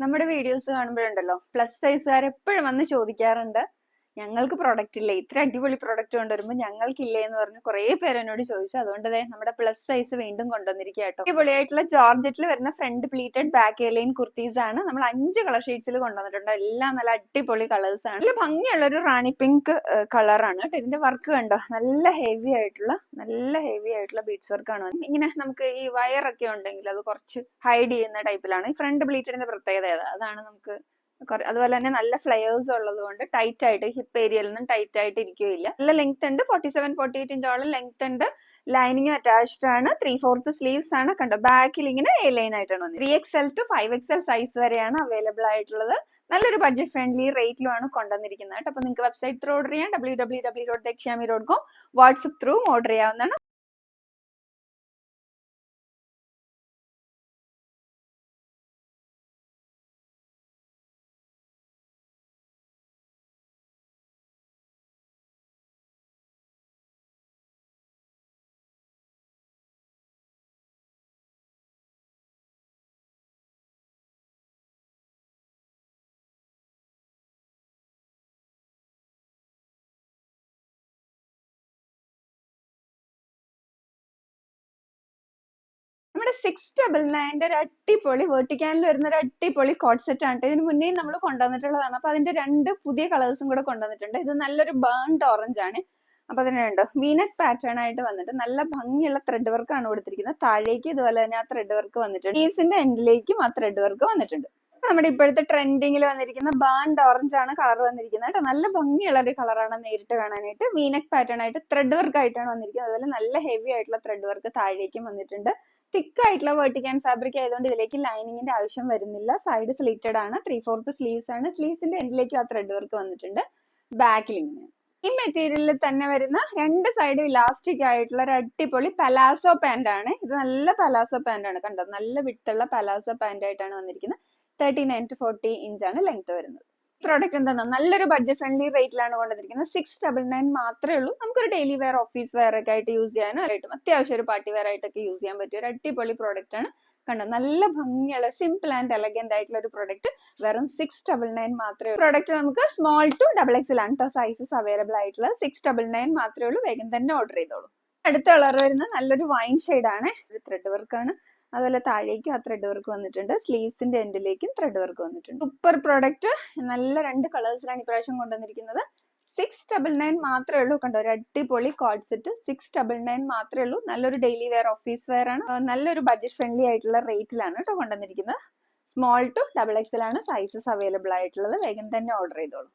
നമ്മുടെ videos കാണുമ്പോഴുണ്ടല്ലോ plus സൈസുകാർ എപ്പോഴും വന്ന് ചോദിക്കാറുണ്ട്. ഞങ്ങൾക്ക് പ്രൊഡക്റ്റ് ഇല്ലേ? ഇത്ര അടിപൊളി പ്രൊഡക്റ്റ് കൊണ്ടുവരുമ്പോൾ ഞങ്ങൾക്കില്ലേ എന്ന് പറഞ്ഞ് കുറേ പേര് എന്നോട് ചോദിച്ചു. അതുകൊണ്ട് തന്നെ നമ്മുടെ പ്ലസ് സൈസ് വീണ്ടും കൊണ്ടുവന്നിരിക്കുക കേട്ടോ. അടിപൊളിയായിട്ടുള്ള ജോർജറ്റിൽ വരുന്ന front pleated back line kurtis ആണ്. നമ്മൾ അഞ്ച് കളർ ഷീറ്റ്സിൽ കൊണ്ടുവന്നിട്ടുണ്ട്. എല്ലാം നല്ല അടിപൊളി കളേഴ്സ് ആണ്. നല്ല ഭംഗിയുള്ള ഒരു റാണി പിങ്ക് കളറാണ് കേട്ടോ ഇതിന്റെ വർക്ക് കണ്ടോ? നല്ല ഹെവി ആയിട്ടുള്ള നല്ല ഹെവി ആയിട്ടുള്ള ബീഡ്സ് വർക്കാണ് ഇങ്ങനെ നമുക്ക് ഈ വയറൊക്കെ ഉണ്ടെങ്കിൽ അത് കുറച്ച് ഹൈഡ് ചെയ്യുന്ന ടൈപ്പിലാണ് ഈ ഫ്രണ്ട് പ്ലീറ്റഡിന്റെ പ്രത്യേകത? അതാണ് നമുക്ക് അതുപോലെ തന്നെ നല്ല ഫ്ലയേഴ്സ് ഉള്ളത് കൊണ്ട് ടൈറ്റ് ആയിട്ട് ഹിപ്പ് ഏരിയയിൽ നിന്നും ടൈറ്റ് ആയിട്ട് ഇരിക്കുകയില്ല. നല്ല ലെങ്ത് ഉണ്ട് ഫോർട്ടി സെവൻ ഫോർട്ടി എയ്റ്റ് ഇഞ്ചോളം ലെങ്ത് ഉണ്ട്. ലൈനിങ് അറ്റാച്ച്ഡ് ആണ് ത്രീ ഫോർത്ത് സ്ലീവ്സ് ആണ്. കണ്ടോ ബാക്കിൽ ഇങ്ങനെ എ ലൈൻ ആയിട്ടാണ് വന്നത്. Three X L two five X L size വരെയാണ് അവൈലബിൾ ആയിട്ടുള്ളത്. നല്ലൊരു ബഡ്ജറ്റ് ഫ്രണ്ട്ലി റേറ്റിലുമാണ് കൊണ്ടുവന്നിരിക്കുന്നത്. അപ്പൊ നിങ്ങൾക്ക് വെബ്സൈറ്റ് ത്രൂ ഓർഡർ ചെയ്യാം W W W dot Dakshyami dot com WhatsApp through order ചെയ്യാവുന്നതാണ്. നമ്മുടെ സിക്സ് ഡബിൾ നയന്റെ ഒരു അടിപൊളി വെർട്ടിക്കാനിൽ വരുന്ന ഒരു അടിപൊളി കോഡ് സെറ്റ് ആണ്. ഇതിന് മുന്നേ നമ്മൾ കൊണ്ടുവന്നിട്ടുള്ളതാണ്. അപ്പൊ അതിന്റെ രണ്ട് പുതിയ കളേഴ്സും കൂടെ കൊണ്ടുവന്നിട്ടുണ്ട്. ഇത് നല്ലൊരു ബേൺഡ് ഓറഞ്ച് ആണ്. അപ്പൊ അതിന് അതിനുണ്ട് വീനക് പാറ്റേൺ ആയിട്ട് വന്നിട്ട് നല്ല ഭംഗിയുള്ള ത്രെഡ് വർക്ക് ആണ് കൊടുത്തിരിക്കുന്നത്. താഴേക്ക് ഇതുപോലെ തന്നെ ആ ത്രെഡ് വർക്ക് വന്നിട്ടുണ്ട്. ഈസിന്റെ എൻഡിലേക്കും ആ ത്രെഡ് വർക്ക് വന്നിട്ടുണ്ട്. നമ്മുടെ ഇപ്പോഴത്തെ ട്രെൻഡിങ്ങിൽ വന്നിരിക്കുന്ന ബാൻഡ് ഓറഞ്ച് ആണ് കളർ വന്നിരിക്കുന്നത് കേട്ടോ നല്ല ഭംഗിയുള്ള ഒരു കളറാണ് നേരിട്ട് കാണാനായിട്ട്. വീനക് പാറ്റേൺ ആയിട്ട് ത്രെഡ് വർക്ക് ആയിട്ടാണ് വന്നിരിക്കുന്നത്. അതുപോലെ നല്ല ഹെവി ആയിട്ടുള്ള ത്രെഡ് വർക്ക് താഴേക്കും വന്നിട്ടുണ്ട്. തിക്ക് ആയിട്ടുള്ള വേർട്ടിക്കൻ ഫാബ്രിക് ആയതുകൊണ്ട് ഇതിലേക്ക് ലൈനിങ്ങിന്റെ ആവശ്യം വരുന്നില്ല. സൈഡ് സ്ലീറ്റഡ് ആണ്. ത്രീ ഫോർത്ത് സ്ലീവ്സ് ആണ്. സ്ലീവ്സിന്റെ എൻഡിലേക്ക് ആ ത്രെഡ് വർക്ക് വന്നിട്ടുണ്ട്. ബാക്കിൽ ഇങ്ങനെ ഈ മെറ്റീരിയലിൽ തന്നെ വരുന്ന രണ്ട് സൈഡും ഇലാസ്റ്റിക് ആയിട്ടുള്ള ഒരു അടിപൊളി പലാസോ പാന്റ് ആണ്. ഇത് നല്ല പലാസോ പാന്റ് ആണ് കണ്ടോ? നല്ല വിട്ടുള്ള പലാസോ പാന്റ് ആയിട്ടാണ് വന്നിരിക്കുന്നത്. തേർട്ടി നയൻ ടു ഫോർട്ടി ഇഞ്ചാണ് ലെങ്ത് വരുന്നത്. പ്രോഡക്റ്റ് എന്താണോ? നല്ലൊരു ബഡ്ജറ്റ് ഫ്രണ്ട്ലി റേറ്റിലാണ് കൊണ്ടുവന്നിരിക്കുന്നത്. സിക്സ് ഡബിൾ നയൻ മാത്രമേ ഉള്ളൂ. നമുക്കൊരു ഡെയിലി വെയർ ഓഫീസ് വെയർ ഒക്കെ ആയിട്ട് യൂസ് ചെയ്യാനും ആയിട്ടും അത്യാവശ്യം ഒരു പാർട്ടി വെയർ ആയിട്ടൊക്കെ യൂസ് ചെയ്യാൻ പറ്റിയ ഒരു അടിപൊളി പ്രോഡക്റ്റ് ആണ്. കണ്ടോ? നല്ല ഭംഗിയുള്ള സിമ്പിൾ ആൻഡ് എലഗന്റ് ആയിട്ടുള്ള ഒരു പ്രോഡക്റ്റ് വെറും സിക്സ് ഡബിൾ നയൻ മാത്രമേ ഉള്ളൂ. പ്രോഡക്റ്റ് നമുക്ക് സ്മോൾ ടു ഡബിൾ എക്സ് ആണ് സൈസസ് അവൈലബിൾ ആയിട്ടുള്ള സിക്സ് ഡബിൾ നയൻ മാത്രമേ ഉള്ളൂ. വേഗം തന്നെ ഓർഡർ ചെയ്തോളൂ. അടുത്ത കളർ വരുന്നത് നല്ലൊരു വൈൻ ആണ്. ത്രെഡ് വർക്ക് വർക്കാണ് അതുപോലെ താഴേക്കും ആ ത്രെഡ് വർക്ക് വന്നിട്ടുണ്ട്. സ്ലീവ്സിന്റെ എൻഡിലേക്കും ത്രെഡ് വർക്ക് വന്നിട്ടുണ്ട്. സൂപ്പർ പ്രോഡക്റ്റ് നല്ല രണ്ട് കളേഴ്സിലാണ് ഇപ്രാവശ്യം കൊണ്ടുവന്നിരിക്കുന്നത്. സിക്സ് ഡബിൾ നയൻ മാത്രമേ ഉള്ളൂ. കണ്ടോ ഒരു അടിപൊളി coord set six double nine മാത്രമേ ഉള്ളൂ. നല്ലൊരു ഡെയിലി വെയർ ഓഫീസ് വെയർ ആണ്. നല്ലൊരു ബഡ്ജറ്റ് ഫ്രണ്ട്ലി ആയിട്ടുള്ള റേറ്റിലാണ് കേട്ടോ കൊണ്ടുവന്നിരിക്കുന്നത്. സ്മോൾ ടു ഡബിൾ എക്സൽ ആണ് സൈസസ് അവൈലബിൾ ആയിട്ടുള്ളത്. വേഗം തന്നെ ഓർഡർ ചെയ്തോളൂ.